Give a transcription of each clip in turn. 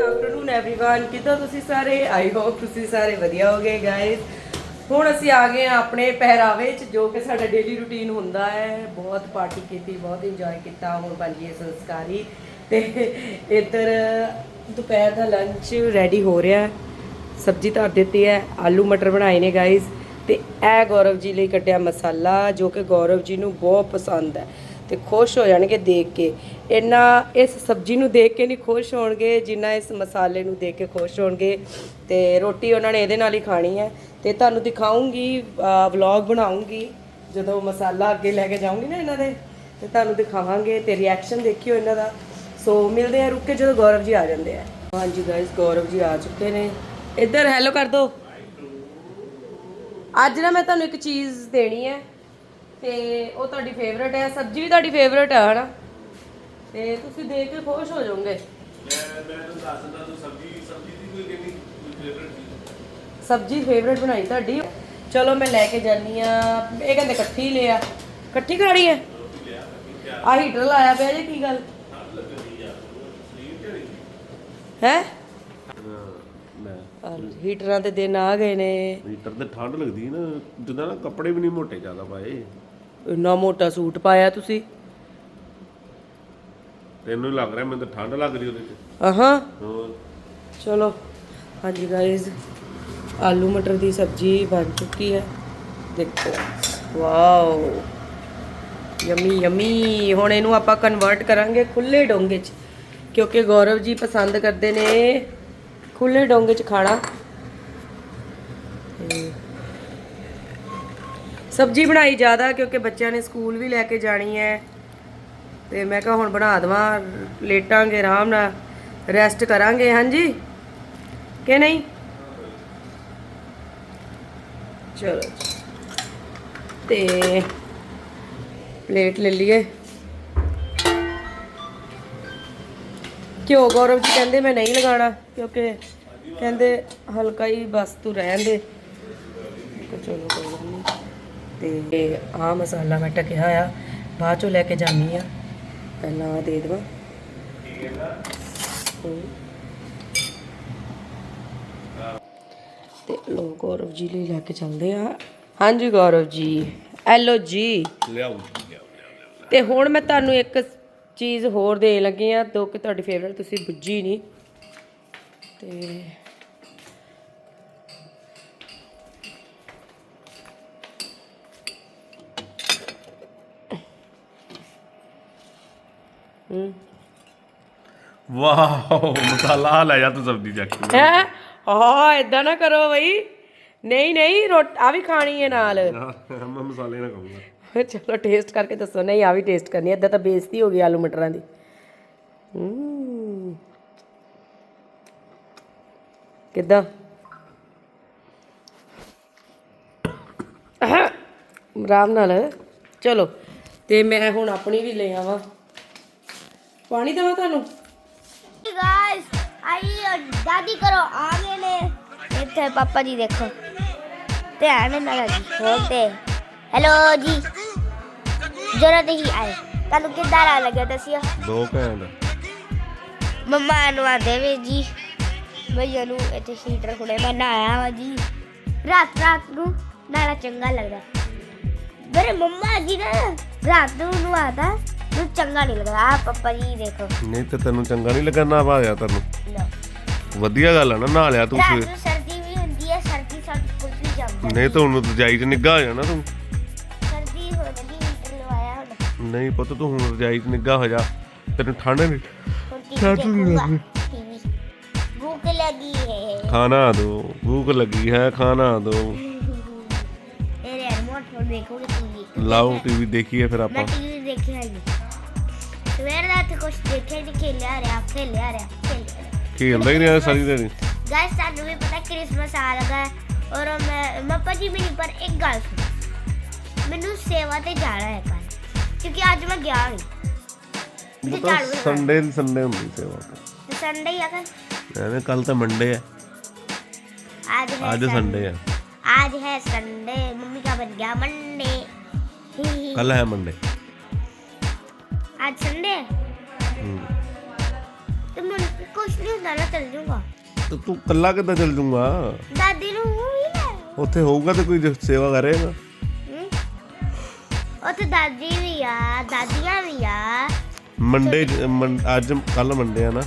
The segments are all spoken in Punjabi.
ਆਫਟਰਨੂਨ एवरीवन ਕਿਦਾਂ ਤੁਸੀਂ ਸਾਰੇ ਆਈ ਹੋਪ ਤੁਸੀਂ ਸਾਰੇ ਵਧੀਆ ਹੋਗੇ ਗਾਇਸ ਹੁਣ ਅਸੀਂ ਆ ਗਏ ਆ ਆਪਣੇ ਪਹਿਰਾਵੇ 'ਚ ਜੋ ਕਿ ਸਾਡਾ ਡੇਲੀ ਰੂਟੀਨ ਹੁੰਦਾ ਹੈ ਬਹੁਤ ਪਾਰਟੀ ਕੀਤੀ ਬਹੁਤ ਇੰਜੋਏ ਕੀਤਾ ਹੁਣ ਬਣ ਗਈ ਹੈ ਸੰਸਕਾਰੀ ਤੇ ਇੱਧਰ ਦੁਪਹਿਰ ਦਾ ਲੰਚ ਰੈਡੀ ਹੋ ਰਿਹਾ ਹੈ ਸਬਜ਼ੀ ਧਰ ਦਿੱਤੀ ਹੈ ਆਲੂ ਮਟਰ ਬਣਾਏ ਨੇ ਗਾਇਸ ਤੇ ਇਹ ਗੌਰਵ ਜੀ ਲਈ ਕੱਟਿਆ ਮਸਾਲਾ ਜੋ ਕਿ ਗੌਰਵ ਜੀ ਨੂੰ ਬਹੁਤ ਪਸੰਦ ਹੈ ਤੇ ਖੁਸ਼ ਹੋ ਜਾਣਗੇ ਦੇਖ ਕੇ। ਇੰਨਾ ਇਸ ਸਬਜ਼ੀ ਨੂੰ ਦੇਖ ਕੇ ਨਹੀਂ ਖੁਸ਼ ਹੋਣਗੇ, ਜਿੰਨਾ ਇਸ ਮਸਾਲੇ ਨੂੰ ਦੇਖ ਕੇ ਖੁਸ਼ ਹੋਣਗੇ। ਤੇ ਰੋਟੀ ਉਹਨਾਂ ਨੇ ਇਹਦੇ ਨਾਲ ਹੀ ਖਾਣੀ ਹੈ। ਤੇ ਤੁਹਾਨੂੰ ਦਿਖਾਉਂਗੀ ਵਲੌਗ ਬਣਾਉਂਗੀ। ਜਦੋਂ ਮਸਾਲਾ ਅੱਗੇ ਲੈ ਕੇ ਜਾਊਂਗੀ ਨਾ ਇਹਨਾਂ ਦੇ, ਤੇ ਤੁਹਾਨੂੰ ਦਿਖਾਵਾਂਗੇ ਤੇ ਰਿਐਕਸ਼ਨ ਦੇਖਿਓ ਇਹਨਾਂ ਦਾ। ਸੋ ਮਿਲਦੇ ਆ ਰੁੱਕ ਕੇ ਜਦੋਂ ਗੌਰਵ ਜੀ ਆ ਜਾਂਦੇ ਆ। ਹਾਂਜੀ ਗਾਇਸ ਗੌਰਵ ਜੀ ਆ ਚੁੱਕੇ ਨੇ। ਇੱਧਰ ਹੈਲੋ ਕਰ ਦੋ। ਅੱਜ ਨਾ ਮੈਂ ਤੁਹਾਨੂੰ ਇੱਕ ਚੀਜ਼ ਦੇਣੀ ਹੈ। ਤੇ ਉਹ ਤੁਹਾਡੀ ਫੇਵਰਟ ਹੈ, ਸਬਜ਼ੀ ਵੀ ਤੁਹਾਡੀ ਫੇਵਰਟ ਹੈ ਹਨਾ? ਤੇ ਤੁਸੀਂ ਦੇਖ ਕੇ ਖੁਸ਼ ਹੋ ਜਾਓਗੇ। ਸਬਜ਼ੀ ਫੇਵਰਟ ਬਣਾਈ ਤੁਹਾਡੀ। ਚਲੋ ਮੈਂ ਲੈ ਕੇ ਜਾਨੀ ਆ ਇਹ ਕਹਿੰਦੇ ਇਕੱਠੀ ਲਿਆ। ਇਕੱਠੀ ਖਾਣੀ ਹੈ? ਆ ਹੀਟਰ ਲਾਇਆ ਪਿਆ ਜੀ, ਕੀ ਗੱਲ? ਹੈ? ਹੀਟਰਾਂ ਦੇ ਦਿਨ ਆ ਗਏ ਨੇ। ਮੀਟਰ ਤੇ ਠੰਡ ਲੱਗਦੀ ਨਾ। ਜਿੱਦਾਂ ਨਾ ਕੱਪੜੇ ਵੀ ਨਹੀਂ ਮੋਟੇ ਜ਼ਿਆਦਾ ਪਾਏ। ਇੰਨਾ ਮੋਟਾ ਸੂਟ ਪਾਇਆ ਤੁਸੀਂ। ਤੈਨੂੰ ਹੀ ਲੱਗ ਰਿਹਾ ਮੈਨੂੰ ਤਾਂ ਠੰਡ ਲੱਗ ਰਹੀ ਉਹਦੇ ਚ ਆਹਾਂ ਹੋਰ। ਚਲੋ ਹਾਂਜੀ ਗਾਇਜ਼ ਆਲੂ ਮਟਰ ਦੀ ਸਬਜ਼ੀ ਬਣ ਚੁੱਕੀ ਹੈ। ਦੇਖੋ ਵਾਓ। Yummy yummy. ਹੁਣ ਇਹਨੂੰ ਆਪਾਂ ਕਨਵਰਟ ਕਰਾਂਗੇ ਖੁੱਲੇ ਡੋਂਗੇ 'ਚ ਕਿਉਂਕਿ ਗੌਰਵ ਜੀ ਪਸੰਦ ਕਰਦੇ ਨੇ ਖੁੱਲੇ ਡੋਂਗੇ 'ਚ ਖਾਣਾ ਤੇ ਸਬਜ਼ੀ ਬਣਾਈ ਜ਼ਿਆਦਾ ਕਿਉਂਕਿ ਬੱਚਿਆਂ ਨੇ ਸਕੂਲ ਵੀ ਲੈ ਕੇ ਜਾਣੀ ਹੈ। ਤੇ ਮੈਂ ਕਿਹਾ ਹੁਣ ਬਣਾ ਦਵਾਂ, ਲੇਟਾਂਗੇ ਆਰਾਮ ਨਾਲ ਰੈਸਟ ਕਰਾਂਗੇ, ਹਾਂਜੀ? ਕਿ ਨਹੀਂ? ਚਲੋ ਜੀ। ਤੇ ਪਲੇਟ ਲੈ ਲਈਏ। ਘਿਓ ਗੌਰਵ ਜੀ ਕਹਿੰਦੇ ਮੈਂ ਨਹੀਂ ਲਗਾਣਾ ਕਿਉਂਕਿ ਕਹਿੰਦੇ ਹਲਕਾ ਹੀ ਬਸ ਤੂੰ ਰਹਿਣ ਦੇ। ਚਲੋ ਕੋਈ ਨਹੀਂ। ਤੇ ਆਹ ਮਸਾਲਾ ਮੈਂ ਟਕਿਆ ਆ ਬਾਅਦ ਚੋਂ ਲੈ ਕੇ ਜਾਨੀ ਆ। ਪਹਿਲਾਂ ਆਹ ਦੇ ਦੇਵਾਂ। ਤੇ ਲੋ ਗੌਰਵ ਜੀ ਲਈ ਲੈ ਕੇ ਚੱਲਦੇ ਆ। ਹਾਂਜੀ ਗੌਰਵ ਜੀ ਐਲੋ ਜੀ। ਲਿਆਓ। ਤੇ ਹੁਣ ਮੈਂ ਤੁਹਾਨੂੰ ਇੱਕ ਚੀਜ਼ ਹੋਰ ਦੇਣ ਲੱਗੀ ਆ ਜੋ ਕਿ ਤੁਹਾਡੀ ਫੇਵਰਟ ਤੁਸੀਂ ਬੁੱਝੀ ਨਹੀਂ। ਤੇ ਵਾਓ ਮਸਾਲਾ ਆਹ ਲੈ ਜਾ ਤੂੰ ਸਬਜ਼ੀ ਚੱਕ ਕੇ। ਹੈ? ਹਾਂ ਇਦਾਂ ਨਾ ਕਰੋ ਬਈ। ਨਹੀਂ ਨਹੀਂ ਰੋਟ ਆ ਵੀ ਖਾਣੀ ਹੈ ਨਾਲ। ਮੈਂ ਮਸਾਲੇ ਨਾ ਖਾਊਂਗਾ। ਚਲੋ ਟੇਸਟ ਕਰਕੇ ਦੱਸੋ। ਨਹੀਂ ਆ ਵੀ ਟੇਸਟ ਕਰਨੀ ਹੈ। ਇਦਾਂ ਤਾਂ ਬੇਇੱਜ਼ਤੀ ਹੋ ਗਈ ਆਲੂ ਮਟਰਾਂ ਦੀ। ਹੂੰ। ਕਿੱਦਾਂ? ਆਰਾਮ ਨਾਲ। ਚਲੋ ਤੇ ਮੈਂ ਹੁਣ ਆਪਣੀ ਵੀ ਲੈ ਆਵਾਂ। ਪਾਣੀ ਦਵਾ ਤੁਹਾਨੂੰ? ਗਾਇਸ ਆਈ ਦਾਦੀ ਕਰੋ ਆ ਗਏ ਨੇ। ਇੱਥੇ ਪਾਪਾ ਜੀ ਦੇਖੋ। ਧਿਆਨ ਨਾਲ ਖੋਲਦੇ ਹੈਲੋ ਜੀ। ਜਰਾ ਦੇਖੀ ਆਏ। ਤੁਹਾਨੂੰ ਕਿੱਦਾਂ ਲਾ ਲੱਗਿਆ ਦੱਸਿਓ? ਦੋ ਘੰਟੇ ਮੰਮਾ ਨੂੰ ਆਂਦੇ ਵੇ ਜੀ। ਭਈਆ ਨੂੰ ਇੱਥੇ ਹੀਟਰ ਹੁਣੇ ਬਣਾਇਆ ਵਾ ਜੀ। ਰਾਤ ਰਾਤ ਨੂੰ ਨਾਲਾ ਚੰਗਾ ਲੱਗਦਾ। ਮੇਰੇ ਮੰਮਾ ਜੀ ਨਾ ਰਾਤ ਨੂੰ ਨੂੰ ਆਦਾ ਨੂੰ ਚੰਗਾ ਨਹੀਂ ਲੱਗਦਾ ਆ ਪਾਪਾ ਜੀ ਦੇਖੋ। ਨਹੀਂ ਤੇ ਤੈਨੂੰ ਚੰਗਾ ਨਹੀਂ ਲੱਗਾ ਨਾ ਭਾਇਆ ਤੈਨੂੰ। ਲਓ। ਵਧੀਆ ਗੱਲ ਆ ਨਾ ਨਹਾ ਲਿਆ ਤੂੰ ਰਾਤ ਸਵੇਰੇ। ਨੂੰ ਸਰਦੀ ਵੀ ਹੁੰਦੀ ਹੈ ਸਰਦੀ ਸਾਡੀ ਕੁਝ ਵੀ ਜਾਂਦਾ ਨਹੀਂ ਤਾਂ ਹੁਣ ਰਜਾਈ 'ਚ ਨਿੱਘਾ ਹੋ ਜਾਣਾ ਤੂੰ। ਸਰਦੀ ਹੋ ਜਾਂਦੀ ਹੀਟਰ ਲਵਾਇਆ ਹੁਣ। ਨਹੀਂ ਪੁੱਤ ਤੂੰ ਹੁਣ ਰਜਾਈ 'ਚ ਨਿੱਘਾ ਹੋ ਜਾ। ਤੈਨੂੰ ਠੰਡ ਨਹੀਂ। ਹੁਣ ਟੀਵੀ ਦੇਖੂਗਾ ਟੀਵੀ ਭੂਖ ਲਗੀ ਹੈ। ਖਾਣਾ ਦੋ ਭੂਖ ਲੱਗੀ ਹੈ ਖਾਣਾ ਦੋ। ਇਹ ਰਿਮੋਟ ਪਰ ਦੇਖੋਗੇ ਟੀਵੀ ਲਾਓ ਟੀਵੀ ਦੇਖੀਏ ਫਿਰ ਮੈਂ ਆਪਾਂ ਟੀਵੀ ਦੇਖਿਆ ਨਹੀਂ। ਕੁਝ ਦੇਖਿਆ ਨਹੀਂ ਖੇਲਿਆ ਰਿਹਾ ਖੇਲਿਆ ਰਿਹਾ ਖੇਲਿਆ ਰਿਹਾ ਖੇਲਦਾ ਹੀ ਰਿਹਾ ਸਾਰੀ ਦਿਹਾੜੀ ਗਾਇਸ ਤੁਹਾਨੂੰ ਵੀ ਪਤਾ ਕ੍ਰਿਸਮਸ ਆ ਲਗਾ ਹੈ ਔਰ ਮੈਂ ਮੱਪਾ ਜੀ ਮੈਨੂੰ ਪਰ ਇੱਕ ਗੱਲ ਸੁਣ ਮੈਨੂੰ ਸੇਵਾ ਤੇ ਜਾਣਾ ਹੈ ਕੱਲ ਕਿਉਂਕਿ ਅੱਜ ਮੈਂ ਗਿਆ ਨਹੀਂ ਤੇ ਮਤਲਬ ਝਾੜੂ ਲਗਾਉਣਾ। ਸੰਡੇ ਦੀ ਸੰਡੇ ਹੁੰਦੀ ਸੇਵਾ ਤੇ ਸੰਡੇ ਹੀ ਆ ਕੱਲ ਐਵੇਂ ਕੱਲ ਤਾਂ ਮੰਡੇ ਆ आज है ਅੱਜ ਸੰਡੇ ਆ आज है संडे मम्मी का बन गया मंडे ਕੱਲ ਹੈ ਮੰਡੇ ਅੱਜ ਸੰਡੇ ਤੇ ਮੈਂ ਕੁਛ ਨਹੀਂ ਹੁੰਦਾ ਨਾ ਚੱਲ ਜੂਗਾ। ਤੇ ਤੂੰ ਕੱਲਾ ਕਿੱਦਾਂ ਚੱਲ ਜੂਗਾ? ਦਾਦੀ ਨੂੰ ਵੀ ਲੈ ਉੱਥੇ ਹੋਊਗਾ ਤੇ ਕੋਈ ਸੇਵਾ ਕਰੇਗਾ ਹਮ? ਉੱਥੇ ਦਾਦੀ ਵੀ ਆ ਦਾਦੀਆਂ ਵੀ ਆ। ਮੰਡੇ ਅੱਜ ਕੱਲ ਮੰਡੇ ਆ ਨਾ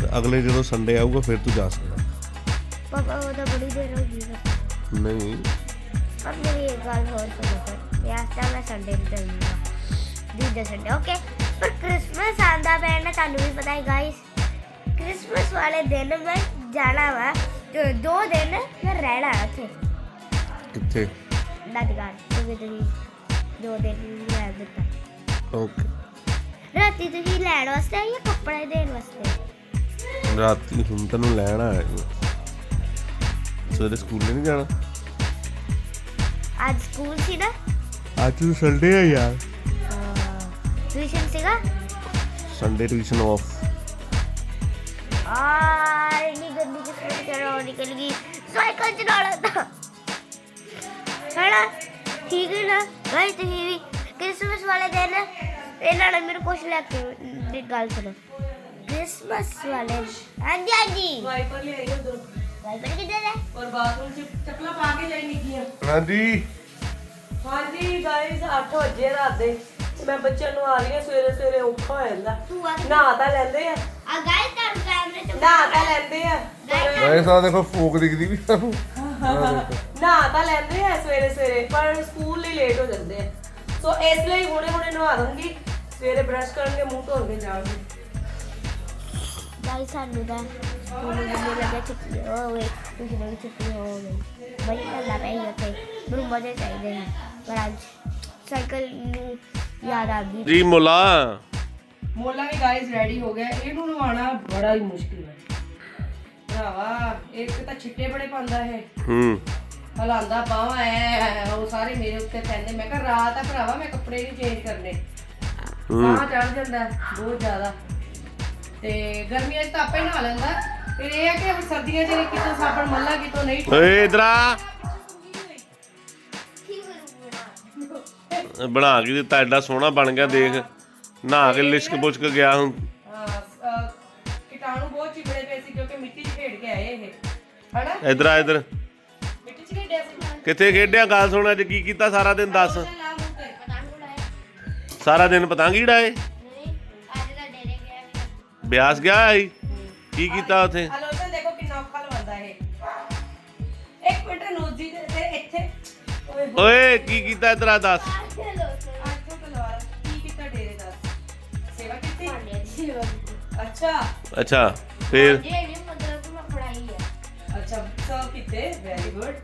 ਤੇ ਅਗਲੇ ਜਦੋਂ ਸੰਡੇ ਆਊਗਾ ਫਿਰ ਤੂੰ ਜਾ ਸਕਦਾ। ਪਾਪਾ ਉਹਦਾ ਬੜੀ ਦੇਰ ਹੋ ਗਈ। ਹੈ। ਨਹੀਂ। ਪਰ ਮੇਰੀ ਇੱਕ ਗੱਲ ਹੋਰ ਸੁਣੋ ਫਿਰ ਵਿਆਹ ਤਾਂ ਮੈਂ ਸੰਡੇ ਨੂੰ ਚੱਲੂਗਾ ਦੂਜੇ ਸੰਡੇ ਓਕੇ ਪਰ ਕ੍ਰਿਸਮਸ ਆਂਦਾ ਨਾ ਤੁਹਾਨੂੰ ਵੀ ਪਤਾ ਹੈ ਗਾਇਸ ਕ੍ਰਿਸਮਸ ਵਾਲੇ ਦਿਨ ਮੈਂ ਜਾਣਾ ਵਾ ਤੇ ਦੋ ਦਿਨ ਮੈਂ ਰਹਿਣਾ ਉੱਥੇ ਕਿੱਥੇ ਦਾਦਗਾਰ ਕਿਉਂਕਿ ਤੁਸੀਂ ਦੋ ਦਿਨ ਰਹਿ ਦਿੱਤਾ ਓਕੇ ਰਾਤੀ ਤੁਸੀਂ ਲੈਣ ਵਾਸਤੇ ਆਏ ਜਾਂ ਕੱਪੜੇ ਦੇਣ ਵਾਸਤੇ ਰਾਤੀ ਹੁਣ ਤੈਨੂੰ ਲੈਣ ਆਇਆ ਜੀ ਸਵੇਰੇ ਸਕੂਲ ਨਹੀਂ ਜਾਣਾ ਅੱਜ ਸਕੂਲ ਸੀ ਨਾ ਅੱਜ ਸੰਡੇ ਆ ਯਾਰ ਟਿਊਸ਼ਨ ਸੀਗਾ ਸੰਡੇ ਟਿਊਸ਼ਨ ਆਫ ਆ ਇੰਨੀ ਗੰਦੀ ਕਿਸਮਤ ਕਰੋ ਨਿਕਲ ਗਈ। ਸਾਈਕਲ ਚਲਾਉਣਾ ਤਾਂ। ਹੈਨਾ? ਠੀਕ ਹੈ ਨਾ? ਗਾਇਸ ਤੁਸੀਂ ਵੀ ਕ੍ਰਿਸਮਸ ਵਾਲੇ ਦਿਨ ਇਹਨਾਂ ਨੇ ਮੈਨੂੰ ਕੁਝ ਲੈ ਕੇ ਦੀ ਗੱਲ ਸੁਣੋ। ਕ੍ਰਿਸਮਸ ਵਾਲੇ ਹਾਂਜੀ ਹਾਂਜੀ। ਵਾਈਪਰ ਲੈ ਆਈ ਉਧਰ। ਭਾਈ ਬਣ ਕਿੱਥੇ ਹੈ? ਔਰ ਬਾਥਰੂਮ ਚ ਚੱਪਲਾਂ ਪਾ ਕੇ ਜਾਈ ਨਿੱਕੀਆਂ। ਹਾਂਜੀ। ਹਾਂਜੀ ਗਾਇਸ 8 ਵਜੇ ਰਾਤ ਦੇ। ਤੇ ਮੈਂ ਬੱਚਿਆਂ ਨੂੰ ਆ ਰਹੀ ਹਾਂ ਸਵੇਰੇ ਸਵੇਰੇ ਔਖਾ ਹੋ ਜਾਂਦਾ। ਤੂੰ ਆ ਨਹਾ ਤਾਂ ਲੈਂਦੇ ਆ। ਆ ਗਾਇਸ ਤੁਹਾਨੂੰ ਕੈਮਰੇ ਚ ਨਹਾ ਤਾਂ ਲੈਂਦੇ ਆ। ਪਰ ਗਾਇਸ ਆ ਦੇਖੋ ਫੋਕ ਦਿਖਦੀ ਵੀ ਸਾਨੂੰ ਨਹਾ ਤਾਂ ਲੈਂਦੇ ਆ ਸਵੇਰੇ ਸਵੇਰੇ ਪਰ ਸਕੂਲ ਲਈ ਲੇਟ ਹੋ ਜਾਂਦੇ ਆ। ਸੋ ਇਸ ਲਈ ਹੁਣੇ ਹੁਣੇ ਨਹਾ ਦੂੰਗੀ ਸਵੇਰੇ ਬ੍ਰਸ਼ ਕਰਨਗੇ ਮੂੰਹ ਧੋਣਗੇ ਜਾਣਗੇ ਗਾਇਸ ਸਾਨੂੰ ਦਾ ਸਕੂਲ ਨੂੰ ਲੱਗੇ ਛੁੱਟੀ ਹੋ ਗਈ ਤੁਸੀਂ ਨੂੰ ਛੁੱਟੀ ਹੋ ਗਈ ਬੜੀ ਕੱਲਾ ਪਈ ਉੱਥੇ। ਮੈਨੂੰ ਮਜ਼ੇ ਚਾਹੀਦੇ ਨੇ। ਪਰ ਅੱਜ ਸਾਈਕਲ ਨੂੰ ਯਾਦ ਆ ਗਈ। ਜੀ ਮੁਲਾ। ਮੋਲਾ ਵੀ ਗਾਇਸ ਰੈਡੀ ਹੋ ਗਿਆ। ਇਹਨੂੰ ਨਵਾਉਣਾ ਬੜਾ ਹੀ ਮੁਸ਼ਕਿਲ ਹੈ। ਭਰਾਵਾ ਇੱਕ ਤਾਂ ਛਿੱਟੇ ਬੜੇ ਪਾਉਂਦਾ ਹੈ ਹੂੰ। ਹਲਾਂਦਾ ਬਾਵਾ ਐ ਉਹ ਸਾਰੇ ਮੇਰੇ ਉੱਤੇ ਪੈਂਦੇ। ਮੈਂ ਕਿਹਾ ਰਾਤ ਆ ਭਰਾਵਾ ਮੈਂ ਕੱਪੜੇ ਨਹੀਂ ਚੇਂਜ ਕਰਨੇ। ਸਾਹ ਚੜ ਜਾਂਦਾ ਹੈ ਬਹੁਤ ਜ਼ਿਆਦਾ। ਤੇ ਗਰਮੀਆਂ 'ਚ ਤਾਂ ਆਪੇ ਨਹਾ ਲੈਂਦਾ। ਫਿਰ ਇਹ ਹੈ ਕਿ ਸਰਦੀਆਂ 'ਚ ਕਿਤੋਂ ਸਾਬਣ ਮੱਲਾ ਕਿਤੋਂ ਨਹੀਂ ਓਏ ਇਧਰ ਬਣਾ ਕੇ ਦਿੱਤਾ ਐਡਾ ਸੋਹਣਾ ਬਣ ਗਿਆ ਦੇਖ। ਨਹਾ ਕੇ ਲਿਸ਼ਕ ਪੁਸ਼ਕ ਗਿਆ ਹੁਣ। ਹਾਂ, ਕੀਟਾਣੂ ਬਹੁਤ ਚਿਪੜੇ ਪਏ ਸੀ ਕਿਉਂਕਿ ਮਿੱਟੀ 'ਚ ਖੇਡ ਕੇ ਆਏ ਇਹ। ਹਨਾ? ਇਧਰ ਆ ਇਧਰ। ਮਿੱਟੀ 'ਚ ਖੇਡਿਆ ਸੀ ਕਿੱਥੇ ਖੇਡਿਆ? ਗੱਲ ਸੁਣ ਅੱਜ ਕੀ ਕੀਤਾ ਸਾਰਾ ਦਿਨ ਦੱਸ। ਉਡਾਏ ਸਾਰਾ ਦਿਨ ਪਤੰਗ ਹੀ ਡਾਏ ਨਹੀਂ ਅੱਜ ਦਾ ਡੇਰੇ ਗਿਆ ਬਿਆਸ ਗਿਆ ਸੀ? ਕੀ ਕੀਤਾ ਉੱਥੇ? ਹਲੋ ਤਾਂ ਦੇਖੋ ਕਿੰਨਾ ਔਖਾ ਲਵਾਉਂਦਾ ਇਹ। ਇੱਕ ਮਿੰਟ ਨੋਜੀ ਦੇ ਤੇ ਇੱਥੇ। ਓਏ ਕੀ ਕੀਤਾ ਇਧਰ ਆ ਦੱਸ। ਅੱਛਾ। ਅੱਛਾ ਫੇਰ? ਅੱਛਾ ਸੋ ਕੀਤੇ? ਵੈਰੀ ਗੁੱਡ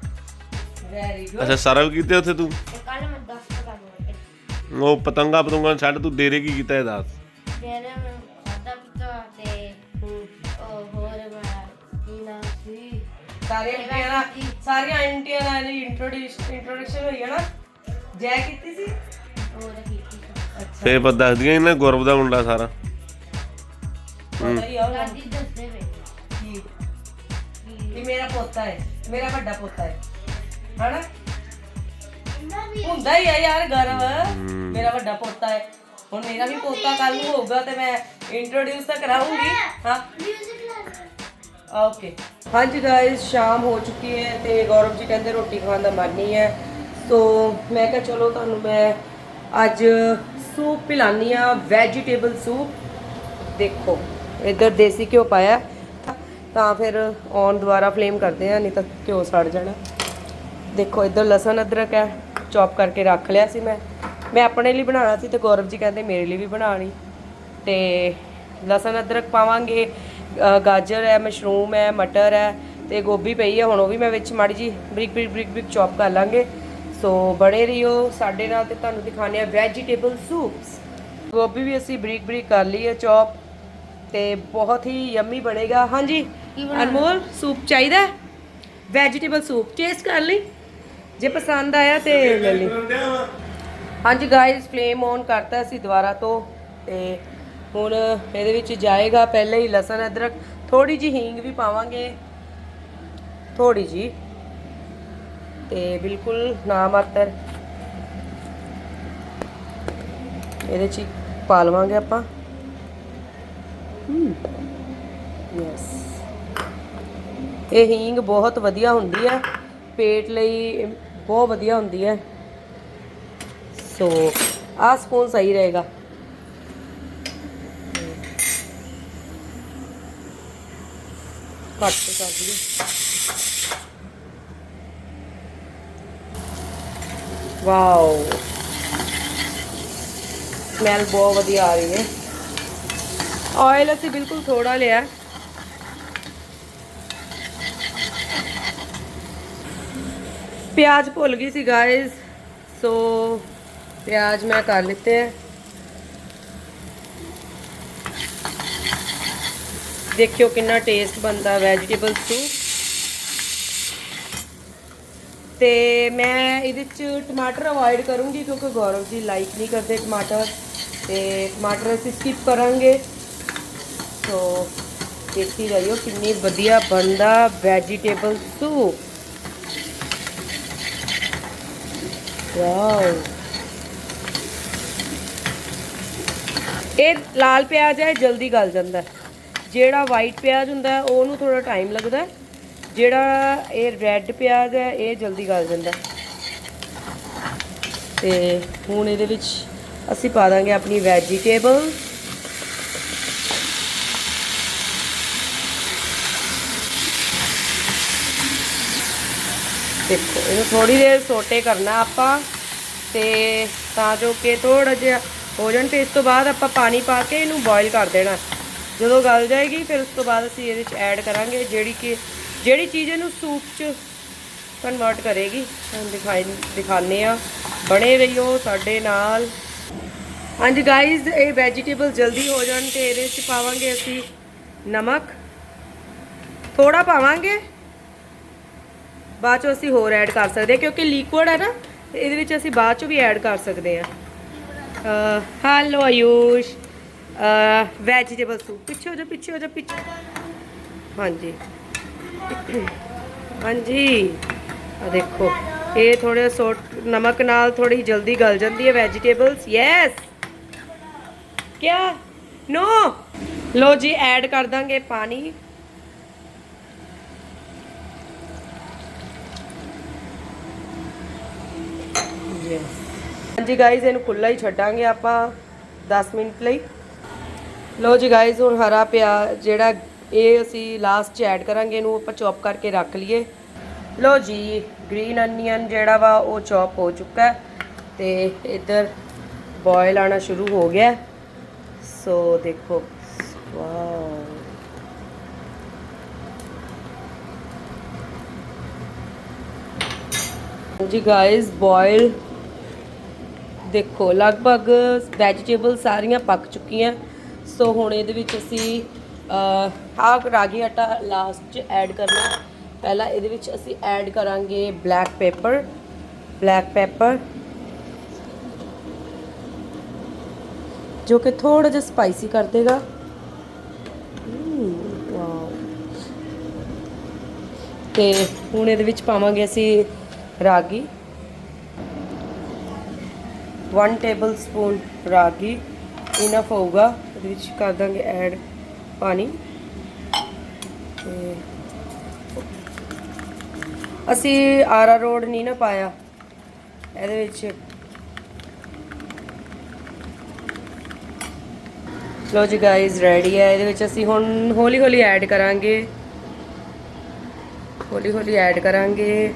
ਵੈਰੀ ਗੁੱਡ ਅੱਛਾ ਸਰਵ ਕੀਤੇ ਉੱਥੇ ਤੂੰ? ਕੱਲ ਮੈਂ 10 ਪਤੰਗ ਉਹ ਪਤੰਗਾ ਪਤੰਗਾ ਛੱਡ ਤੂੰ ਡੇਰੇ ਕੀ ਕੀਤਾ ਇਹ ਦੱਸ? ਡੇਰੇ ਮੈਂ ਖਾਦਾ ਪੀਤਾ ਤੇ ਉਹ ਹੋਰ ਮੈਂ ਪੀਣਾ ਸੀ? ਸਾਰੇ ਆਂਟੀਆਂ ਦਾ ਸਾਰੀਆਂ ਆਂਟੀਆਂ ਦਾ ਇੰਟਰੋਡਕਸ਼ਨ ਹੋਈ ਹੈ ਨਾ? ਜੈ ਕੀਤੀ ਸੀ? ਹੋਰ ਕੀਤੀ। ਅੱਛਾ। ਫੇਰ ਪਤਾ ਦੱਸਦੀਆਂ ਇਹਨਾਂ ਗੁਰਬ ਦਾ ਮੁੰਡਾ ਸਾਰਾ। ਪਤਾ ਹੀ ਆ ਉਹਨਾਂ ਨੂੰ ਦੱਸਦੇ ਵੇ। ਕੀ ਇਹ ਮੇਰਾ ਪੋਤਾ ਹੈ ਮੇਰਾ ਵੱਡਾ ਪੋਤਾ ਹੈ। ਹਨਾ? ਹੁੰਦਾ ਹੀ ਆ ਯਾਰ ਗਰਵ। ਮੇਰਾ ਵੱਡਾ ਪੋਤਾ ਹੈ। ਹੁਣ ਮੇਰਾ ਵੀ ਪੋਤਾ ਕੱਲ ਨੂੰ ਹੋਊਗਾ ਤੇ ਮੈਂ ਇੰਟਰੋਡਿਊਸ ਤਾਂ ਕਰਾਉਂਗੀ ਹਾਂ। ਓਕੇ ਹਾਂਜੀ ਗਾਇਸ ਸ਼ਾਮ ਹੋ ਚੁੱਕੀ ਹੈ ਤੇ ਗੌਰਵ ਜੀ ਕਹਿੰਦੇ ਰੋਟੀ ਖਾਣ ਦਾ ਮਨ ਨਹੀਂ ਹੈ। ਸੋ ਮੈਂ ਕਿਹਾ ਚਲੋ ਤੁਹਾਨੂੰ ਮੈਂ ਅੱਜ ਸੂਪ ਪਿਲਾਨੀ ਆ ਵੈਜੀਟੇਬਲ ਸੂਪ ਦੇਖੋ। ਇੱਧਰ ਦੇਸੀ ਘਿਓ ਪਾਇਆ ਤਾਂ ਫਿਰ ਔਨ ਦੁਬਾਰਾ ਫਲੇਮ ਕਰਦੇ ਆ ਨਹੀਂ ਤਾਂ ਘਿਓ ਸੜ ਜਾਣਾ। ਦੇਖੋ, ਇੱਧਰ ਲਸਣ ਅਦਰਕ ਹੈ ਚੌਪ ਕਰਕੇ ਰੱਖ ਲਿਆ ਸੀ ਮੈਂ। ਮੈਂ ਆਪਣੇ ਲਈ ਬਣਾਉਣਾ ਸੀ ਤੇ ਗੌਰਵ ਜੀ ਕਹਿੰਦੇ ਮੇਰੇ ਲਈ ਵੀ ਬਣਾਣੀ ਤੇ ਲਸਣ ਅਦਰਕ ਪਾਵਾਂਗੇ ਗਾਜਰ ਹੈ, ਮਸ਼ਰੂਮ ਹੈ, ਮਟਰ ਹੈ, ਤੇ ਗੋਭੀ ਪਈ ਹੈ, ਹੁਣ ਉਹ ਵੀ ਮੈਂ ਵਿੱਚ ਮਾੜੀ ਜੀ ਬਰੀਕ ਬਰੀਕ ਬਰੀਕ ਬਰੀਕ ਚੌਪ ਕਰ ਲਾਂਗੇ। ਸੋ ਬਣੇ ਰਹੀਓ ਸਾਡੇ ਨਾਲ ਤੇ ਤੁਹਾਨੂੰ ਦਿਖਾਣੇ ਆ ਵੈਜੀਟੇਬਲ ਸੂਪਸ ਗੋਭੀ ਵੀ ਅਸੀਂ ਬਰੀਕ ਬਰੀਕ ਕਰ ਲਈ ਹੈ ਚੌਪ ਤੇ ਬਹੁਤ ਹੀ ਯੰਮੀ ਬਣੇਗਾ। ਹਾਂਜੀ ਅਨਮੋਲ ਸੂਪ ਚਾਹੀਦਾ ਵੈਜੀਟੇਬਲ ਸੂਪ ਟੇਸਟ ਕਰ ਲਈ? ਜੇ ਪਸੰਦ ਆਇਆ ਤੇ ਲੈ ਲਈ। ਹਾਂਜੀ ਗਾਇਸ ਫਲੇਮ ਔਨ ਕਰਤਾ ਅਸੀਂ ਦੁਬਾਰਾ ਤੋਂ। ਤੇ ਹੁਣ ਇਹਦੇ ਵਿੱਚ ਜਾਏਗਾ ਪਹਿਲੇ ਹੀ ਲਸਣ ਅਦਰਕ। ਥੋੜੀ ਜੀ ਹੀਂਗ ਵੀ ਪਾਵਾਂਗੇ। ਥੋੜੀ ਜੀ ਤੇ ਬਿਲਕੁਲ ਨਾ ਮਾਤਰ ਇਹਦੇ ਚ ਪਾ ਲਵਾਂਗੇ ਆਪਾਂ। ਯੈਸ ਇਹ ਹੀਂਗ ਬਹੁਤ ਵਧੀਆ ਹੁੰਦੀ ਹੈ। ਪੇਟ ਲਈ ਬਹੁਤ ਵਧੀਆ ਹੁੰਦੀ ਹੈ। ਸੋ ਆਹ ਸਪੂਨ ਸਹੀ ਰਹੇਗਾ। ਕੱਟ ਕੇ ਕਰ ਲਈ ਵਾਓ ਸਮੈਲ ਬਹੁਤ ਵਧੀਆ ਆ ਰਹੀ ਹੈ। ਆਇਲ ਅਸੀਂ ਬਿਲਕੁਲ ਥੋੜਾ ਲਿਆ। ਪਿਆਜ਼ ਭੁੱਲ ਗਈ ਸੀ ਗਾਇਸ ਸੋ ਪਿਆਜ਼ ਮੈਂ ਕਰ ਲਿੱਤੇ ਹੈ ਦੇਖਿਓ ਕਿੰਨਾ ਟੇਸਟ ਬਣਦਾ ਵੈਜੀਟੇਬਲਸ ਤੋਂ। ਤੇ ਮੈਂ ਇਹਦੇ ਚ ਟਮਾਟਰ ਅਵਾਇਡ ਕਰੂੰਗੀ ਕਿਉਂਕਿ ਗੌਰਵ ਜੀ ਲਾਈਕ ਨਹੀਂ ਕਰਦੇ ਟਮਾਟਰ। ਤੇ ਟਮਾਟਰ ਅਸੀਂ ਸਕਿਪ ਕਰਾਂਗੇ। ਸੋ ਦੇਖੀ ਜਾਈਓ ਕਿੰਨੀ ਵਧੀਆ ਬਣਦਾ ਵੈਜੀਟੇਬਲ ਸੂਪ ਵਾਓ। ਇਹ ਲਾਲ ਪਿਆਜ਼ ਹੈ ਜਲਦੀ ਗਲ ਜਾਂਦਾ ਜਿਹੜਾ ਵਾਈਟ ਪਿਆਜ਼ ਹੁੰਦਾ ਉਹਨੂੰ ਥੋੜਾ ਟਾਈਮ ਲੱਗਦਾ ਜਿਹੜਾ ਇਹ ਰੈੱਡ ਪਿਆਜ਼ ਹੈ, ਇਹ ਜਲਦੀ ਗਲ ਜਾਂਦਾ ਹੈ। ਤੇ ਹੁਣ ਇਹਦੇ ਵਿੱਚ ਅਸੀਂ ਪਾ ਦਾਂਗੇ ਆਪਣੀ ਵੈਜੀਟੇਬਲ ਦੇਖੋ ਇਹਨੂੰ ਥੋੜੀ ਦੇਰ ਸੋਟੇ ਕਰਨਾ ਆਪਾਂ ਤੇ ਤਾਂ ਜੋ ਕਿ ਥੋੜਾ ਜਿਹਾ ਹੋ ਜਾਣ ਤੇ ਇਸ ਤੋਂ ਬਾਅਦ ਆਪਾਂ ਪਾਣੀ ਪਾ ਕੇ ਇਹਨੂੰ ਬੋਇਲ ਕਰ ਦੇਣਾ। ਜਦੋਂ ਗਲ ਜਾਏਗੀ, ਫਿਰ ਉਸ ਤੋਂ ਬਾਅਦ ਅਸੀਂ ਇਹਦੇ ਵਿੱਚ ਐਡ ਕਰਾਂਗੇ ਜਿਹੜੀ ਕਿ, ਜਿਹੜੀ ਚੀਜ਼ ਇਹਨੂੰ ਸੂਪ 'ਚ ਕਨਵਰਟ ਕਰੇਗੀ ਤੁਹਾਨੂੰ ਦਿਖਾਈ ਦਿਖਾਣੇ ਆ ਬਣੇ ਰਹੀਓ ਸਾਡੇ ਨਾਲ। ਹਾਂਜੀ ਗਾਇਜ਼ ਇਹ ਵੈਜੀਟੇਬਲ ਜਲਦੀ ਹੋ ਜਾਣ ਤੇ ਇਹਦੇ 'ਚ ਪਾਵਾਂਗੇ ਅਸੀਂ ਨਮਕ। ਥੋੜਾ ਪਾਵਾਂਗੇ। ਬਾਅਦ ਚੋਂ ਅਸੀਂ ਹੋਰ ਐਡ ਕਰ ਸਕਦੇ ਹਾਂ, ਕਿਉਂਕਿ ਲਿਕੁਇਡ ਹੈ ਨਾ, ਇਹਦੇ ਵਿੱਚ ਅਸੀਂ ਬਾਅਦ ਚੋਂ ਵੀ ਐਡ ਕਰ ਸਕਦੇ ਹਾਂ। ਹੈਲੋ ਆਯੂਸ਼। ਵੈਜੀਟੇਬਲ ਸੂਪ ਪਿੱਛੇ ਹੋ ਜਾ, ਪਿੱਛੇ ਹੋ ਜਾ, ਪਿੱਛੇ। ਹਾਂਜੀ। ਹਾਂਜੀ। ਆ ਦੇਖੋ, ਇਹ ਥੋੜੇ ਸੋਟ ਨਮਕ ਨਾਲ ਥੋੜੀ ਜਲਦੀ ਗਲ ਜਾਂਦੀ ਹੈ ਵੈਜੀਟੇਬਲਸ ਯੈਸ ਕਿਆ? ਨੋ ਲੋ ਜੀ ਐਡ ਕਰ ਦਾਂਗੇ ਪਾਣੀ। ਹਾਂਜੀ। ਗਾਇਜ਼ ਇਹਨੂੰ ਖੁੱਲਾ ਹੀ ਛੱਡਾਂਗੇ ਆਪਾਂ 10 ਮਿੰਟ ਲਈ। ਲੋ ਜੀ ਗਾਇਜ਼ ਹੁਣ ਹਰਾ ਪਿਆ, ਜਿਹੜਾ ਇਹ ਅਸੀਂ ਲਾਸਟ 'ਚ ਐਡ ਕਰਾਂਗੇ, ਇਹਨੂੰ ਆਪਾਂ ਚੌਪ ਕਰਕੇ ਰੱਖ ਲਈਏ। ਲੋ ਜੀ ਗ੍ਰੀਨ ਅਨੀਅਨ ਜਿਹੜਾ ਵਾ, ਉਹ ਚੌਪ ਹੋ ਚੁੱਕਾ ਹੈ ਤੇ ਇੱਧਰ ਬੋਇਲ ਆਣਾ ਸ਼ੁਰੂ ਹੋ ਗਿਆ ਸੋ ਦੇਖੋ। ਵਾਓ ਜੀ ਗਾਇਜ਼ ਬੋਇਲ ਦੇਖੋ ਲਗਭਗ ਵੈਜੀਟੇਬਲ ਸਾਰੀਆਂ ਪੱਕ ਚੁੱਕੀਆਂ। ਸੋ ਹੁਣ ਇਹਦੇ ਵਿੱਚ ਅਸੀਂ ਆਹ ਰਾਗੀ ਆਟਾ ਲਾਸਟ ਚ ਐਡ ਕਰਨਾ ਪਹਿਲਾਂ ਇਹਦੇ ਵਿੱਚ ਅਸੀਂ ਐਡ ਕਰਾਂਗੇ ਬਲੈਕ ਪੇਪਰ ਬਲੈਕ ਪੈਪਰ ਜੋ ਕਿ ਥੋੜਾ ਜਿਹਾ ਸਪਾਈਸੀ ਕਰ ਦੇਗਾ। ਹਮ, ਤੇ ਹੁਣ ਇਹਦੇ ਵਿੱਚ ਪਾਵਾਂਗੇ ਅਸੀਂ ਰਾਗੀ। 1 ਟੇਬਲ ਸਪੂਨ ਰਾਗੀ ਇਨਫ ਹੋਊਗਾ ਇਹਦੇ ਵਿੱਚ ਕਰ ਦਾਂਗੇ ਐਡ ਪਾਣੀ। ਅਸੀਂ ਆਰਾ ਰੋਡ ਨਹੀਂ ਨਾ ਪਾਇਆ। ਇਹਦੇ ਵਿੱਚ ਲੋ ਜੀ ਗਾਇਜ਼ ਰੈਡੀ ਹੈ। ਇਹਦੇ ਵਿੱਚ ਅਸੀਂ ਹੁਣ ਹੌਲੀ ਹੌਲੀ ਐਡ ਕਰਾਂਗੇ। ਹੌਲੀ ਹੌਲੀ ਐਡ ਕਰਾਂਗੇ।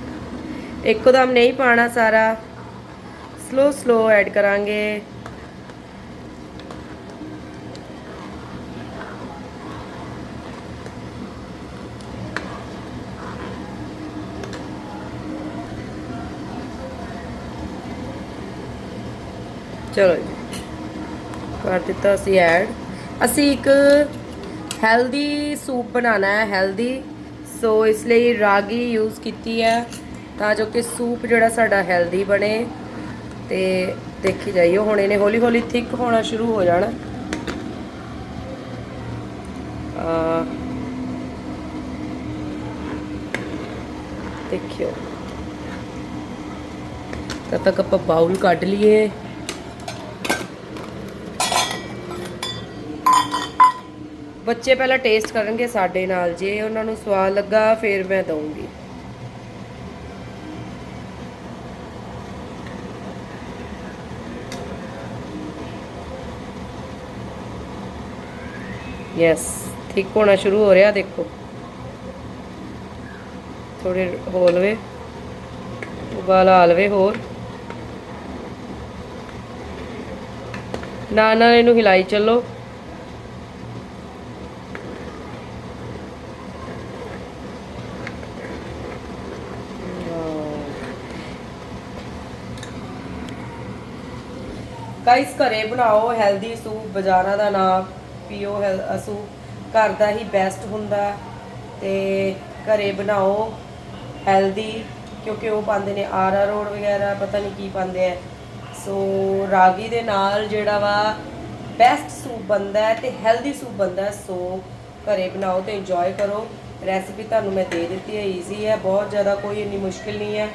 ਇੱਕੋ ਦਮ ਨਹੀਂ ਪਾਣਾ ਸਾਰਾ। ਸਲੋ ਸਲੋ ਐਡ ਕਰਾਂਗੇ ਚਲੋ ਜੀ ਕਰ ਦਿੱਤਾ ਅਸੀਂ ਐਡ ਅਸੀਂ ਇੱਕ ਹੈਲਦੀ ਸੂਪ ਬਣਾਉਣਾ ਹੈ ਹੈਲਦੀ ਸੋ ਇਸ ਲਈ ਰਾਗੀ ਯੂਜ਼ ਕੀਤੀ ਹੈ ਤਾਂ ਜੋ ਕਿ ਸੂਪ ਜਿਹੜਾ ਸਾਡਾ ਹੈਲਦੀ ਬਣੇ ਤੇ ਦੇਖੀ ਜਾਈਓ, ਹੁਣ ਇਹਨੇ ਹੌਲੀ ਹੌਲੀ ਥਿਕ ਹੋਣਾ ਸ਼ੁਰੂ ਹੋ ਜਾਣਾ। ਆ ਦੇਖਿਓ। ਤਦ ਤੱਕ ਆਪਾਂ ਬਾਉਲ ਕੱਢ ਲਈਏ। ਬੱਚੇ ਪਹਿਲਾਂ ਟੇਸਟ ਕਰਨਗੇ ਸਾਡੇ ਨਾਲ, ਜੇ ਉਹਨਾਂ ਨੂੰ ਸਵਾਦ ਲੱਗਾ ਫਿਰ ਮੈਂ ਦਊਂਗੀ। ਯੈਸ ਠੀਕ ਹੋਣਾ ਸ਼ੁਰੂ ਹੋ ਰਿਹਾ, ਦੇਖੋ। ਥੋੜੇ ਹੋ ਲਵੇ, ਉਬਾਲ ਆ ਲਵੇ ਹੋਰ। ਨਾਲ ਨਾਲ ਇਹਨੂੰ ਹਿਲਾਈ ਚੱਲੋ। ਗਾਇਸ ਘਰੇ ਬਣਾਓ ਹੈਲਦੀ ਸੂਪ, ਬਾਜ਼ਾਰਾਂ ਦਾ ਨਾ ਪੀਓ ਹੈਲ- ਅਸੂ ਘਰ ਦਾ ਹੀ ਬੈਸਟ ਹੁੰਦਾ ਤੇ ਘਰੇ ਬਣਾਓ ਹੈਲਦੀ ਕਿਉਂਕਿ ਉਹ ਪਾਉਂਦੇ ਨੇ ਆਰਾ ਰੋਡ ਵਗੈਰਾ, ਪਤਾ ਨਹੀਂ ਕੀ ਪਾਉਂਦੇ ਆ। ਸੋ ਰਾਗੀ ਦੇ ਨਾਲ ਜਿਹੜਾ ਵਾ ਬੈਸਟ ਸੂਪ ਬਣਦਾ ਹੈ ਤੇ ਹੈਲਦੀ ਸੂਪ ਬਣਦਾ ਹੈ ਸੋ ਘਰੇ ਬਣਾਓ ਤੇ ਇੰਜੋਏ ਕਰੋ। ਰੈਸਪੀ ਤੁਹਾਨੂੰ ਮੈਂ ਦੇ ਦਿੱਤੀ ਹੈ ਈਜ਼ੀ ਹੈ, ਬਹੁਤ ਜ਼ਿਆਦਾ ਕੋਈ ਇੰਨੀ ਮੁਸ਼ਕਿਲ ਨਹੀਂ ਹੈ।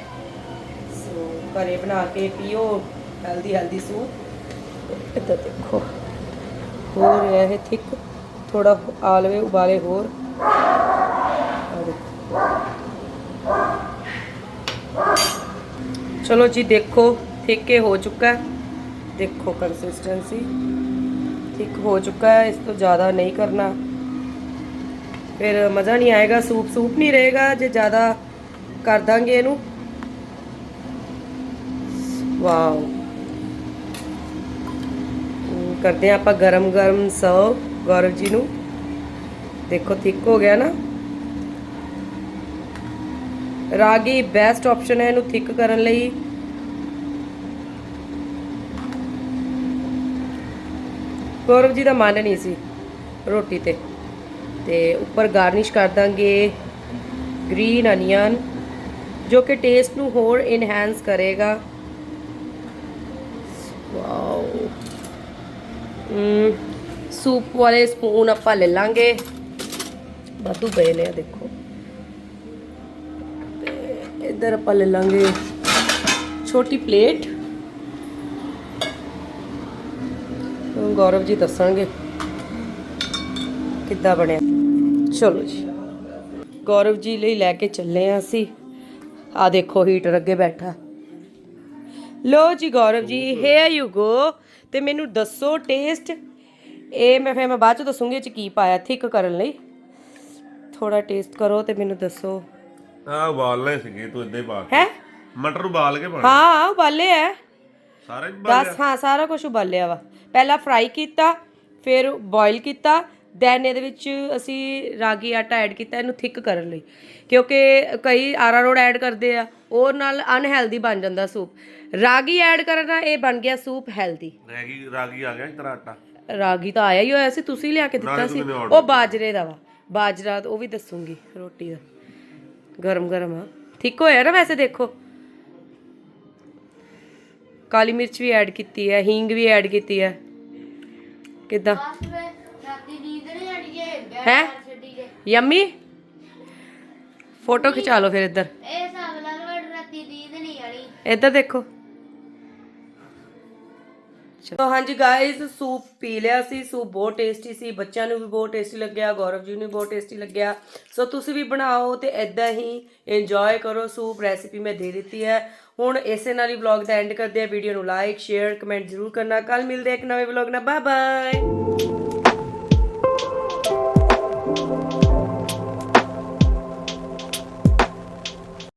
ਸੋ ਘਰੇ ਬਣਾ ਕੇ ਪੀਓ ਹੈਲਦੀ ਹੈਲਦੀ ਸੂਪ ਇੱਧਰ ਦੇਖੋ। ਹੋ ਰਿਹਾ ਹੈ, ਥਿਕ ਥੋੜਾ ਆਲਵੇ ਉਬਾਲੇ ਹੋਰ। ਚਲੋ ਜੀ, ਦੇਖੋ, ਥਿਕ ਇਹ ਹੋ ਚੁੱਕਾ ਹੈ। ਦੇਖੋ ਕੰਸਿਸਟੈਂਸੀ ਥਿਕ ਹੋ ਚੁੱਕਾ ਹੈ, ਇਸ ਤੋਂ ਜ਼ਿਆਦਾ ਨਹੀਂ ਕਰਨਾ। ਫਿਰ ਮਜ਼ਾ ਨਹੀਂ ਆਏਗਾ, ਸੂਪ ਸੂਪ ਨਹੀਂ ਰਹੇਗਾ, ਜੇ ਜ਼ਿਆਦਾ ਕਰ ਦਾਂਗੇ ਇਹਨੂੰ। ਵਾਓ। ਕਰਦੇ ਹਾਂ ਆਪਾਂ ਗਰਮ ਗਰਮ ਸਰਵ ਗੌਰਵ ਜੀ ਨੂੰ। ਦੇਖੋ ਥਿੱਕ ਹੋ ਗਿਆ ਨਾ? ਰਾਗੀ ਬੈਸਟ ਆਪਸ਼ਨ ਹੈ ਇਹਨੂੰ ਥਿੱਕ ਕਰਨ ਲਈ। ਗੌਰਵ ਜੀ ਦਾ ਮਨ ਨਹੀਂ ਸੀ ਰੋਟੀ ਤੇ। ਤੇ ਉੱਪਰ ਗਾਰਨਿਸ਼ ਕਰ ਦਾਂਗੇ ਗ੍ਰੀਨ ਅਨੀਅਨ ਜੋ ਕਿ ਟੇਸਟ ਨੂੰ ਹੋਰ ਇਨਹੈਂਸ ਕਰੇਗਾ। ਵਾਓ ਸੂਪ ਵਾਲੇ ਸਪੂਨ ਆਪਾਂ ਲੈ ਲਾਂਗੇ। ਵਾਧੂ ਪਏ ਨੇ ਆ, ਦੇਖੋ। ਇੱਧਰ ਆਪਾਂ ਲੈ ਲਾਂਗੇ ਛੋਟੀ ਪਲੇਟ। ਗੌਰਵ ਜੀ ਦੱਸਣਗੇ ਕਿੱਦਾਂ ਬਣਿਆ। ਚਲੋ ਜੀ। ਗੌਰਵ ਜੀ ਲਈ ਲੈ ਕੇ ਚੱਲੇ ਆ ਅਸੀਂ। ਆ ਦੇਖੋ ਹੀਟਰ ਅੱਗੇ ਬੈਠਾ। ਲੋ ਜੀ Gaurav ji hair you go ਤੇ ਮੈਨੂੰ ਦੱਸੋ ਟੇਸਟ ਇਹ ਮੈਂ ਫਿਰ ਮੈਂ ਬਾਅਦ ਚ ਦੱਸੂਗੀ ਚ ਕੀ ਪਾਇਆ ਥਿਕ ਕਰਨ ਲਈ। ਥੋੜਾ ਟੇਸਟ ਕਰੋ ਤੇ ਮੈਨੂੰ ਦੱਸੋ। ਆ ਉਬਾਲਨੇ ਸੀਗੇ ਤੂੰ ਇੱਦਾਂ ਹੀ ਪਾ ਹੈ? ਮਟਰ ਉਬਾਲ ਕੇ ਪਾਣਾ ਹਾਂ ਉਬਾਲੇ ਐ ਸਾਰੇ ਹੀ ਉਬਾਲ- ਦਸ ਹਾਂ ਸਾਰਾ ਕੁਝ ਉਬਾਲਿਆ ਵਾ। ਪਹਿਲਾਂ ਫਰਾਈ ਕੀਤਾ ਫਿਰ ਬੋਇਲ ਕੀਤਾ ਦੈਨ ਇਹਦੇ ਵਿੱਚ ਅਸੀਂ ਰਾਗੀ ਆਟਾ ਐਡ ਕੀਤਾ ਇਹਨੂੰ ਥਿਕ ਕਰਨ ਲਈ। ਕਿਉਂਕਿ ਕਈ ਆਰਾ ਰੋਡ ਐਡ ਕਰਦੇ ਆ ਉਹ ਨਾਲ ਅਨਹੈਲਦੀ ਬਣ ਜਾਂਦਾ ਸੂਪ ਰਾਗੀ ਐਡ ਕਰਨਾ ਇਹ ਬਣ ਗਿਆ ਸੂਪ ਹੈਲਦੀ। ਰੈਗੀ ਰਾਗੀ ਆ ਗਿਆ ਇਸ ਤਰ੍ਹਾਂ ਆਟਾ? ਰਾਗੀ ਤਾਂ ਆਇਆ ਹੀ ਹੋਇਆ ਸੀ ਤੁਸੀਂ ਲਿਆ ਕੇ ਦਿੱਤਾ ਨਾਲੇ ਸੀ। ਉਹ ਬਾਜਰੇ ਦਾ ਵਾ ਬਾਜਰਾ ਉਹ ਵੀ ਦੱਸੂਗੀ ਰੋਟੀ ਦਾ। ਗਰਮ ਗਰਮ ਆ। ਠੀਕ ਹੋਇਆ ਨਾ ਵੈਸੇ ਦੇਖੋ? ਕਾਲੀ ਮਿਰਚ ਵੀ ਐਡ ਕੀਤੀ ਹੈ ਹੀਂਗ ਵੀ ਐਡ ਕੀਤੀ ਹੈ। ਕਿਦਾਂ? ਰਾਤੀ ਨੀਂਦ ਨਹੀਂ ਆਣੀ ਜੇ ਹੈ? ਯੰਮੀ? ਫੋਟੋ ਖਿਚਾ ਲਓ ਫਿਰ ਇੱਧਰ। ਇਹ ਨਾਲ ਵੜ ਰਾਤੀ ਨੀਂਦ ਨਹੀਂ ਆਣੀ ਇੱਧਰ ਦੇਖੋ। ਤੋ ਹਾਂਜੀ ਗਾਇਸ ਸੂਪ ਪੀ ਲਿਆ ਸੀ, ਸੂਪ ਬਹੁਤ ਟੇਸਟੀ ਸੀ, ਬੱਚਿਆਂ ਨੂੰ ਵੀ ਬਹੁਤ ਟੇਸਟੀ ਲੱਗਿਆ, ਗੌਰਵ ਜੀ ਨੂੰ ਵੀ ਬਹੁਤ ਟੇਸਟੀ ਲੱਗਿਆ। ਸੋ ਤੁਸੀਂ ਵੀ ਬਣਾਓ ਤੇ ਐਦਾਂ ਹੀ ਇੰਜੋਏ ਕਰੋ ਸੂਪ ਰੈਸਿਪੀ ਮੈਂ ਦੇ ਦਿੱਤੀ ਹੈ। ਹੁਣ ਇਸੇ ਨਾਲ ਹੀ ਵਲੌਗ ਦਾ ਐਂਡ ਕਰਦੇ ਆ ਵੀਡੀਓ ਨੂੰ ਲਾਈਕ ਸ਼ੇਅਰ ਕਮੈਂਟ ਜ਼ਰੂਰ ਕਰਨਾ। ਕੱਲ ਮਿਲਦੇ ਇੱਕ ਨਵੇਂ ਵਲੌਗ ਨਾਲ। Bye bye